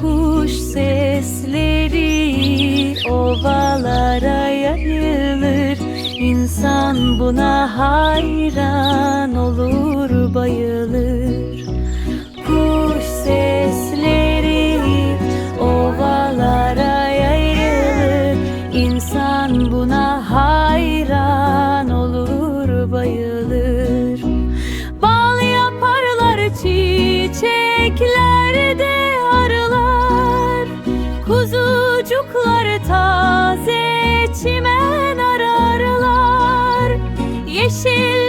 Kuş sesleri ovalara yayılır. İnsan buna hayran olur bayılır. Kuş sesleri ovalara yayılır. İnsan buna hayran Kuzucukları taze çimen ararlar. Yeşil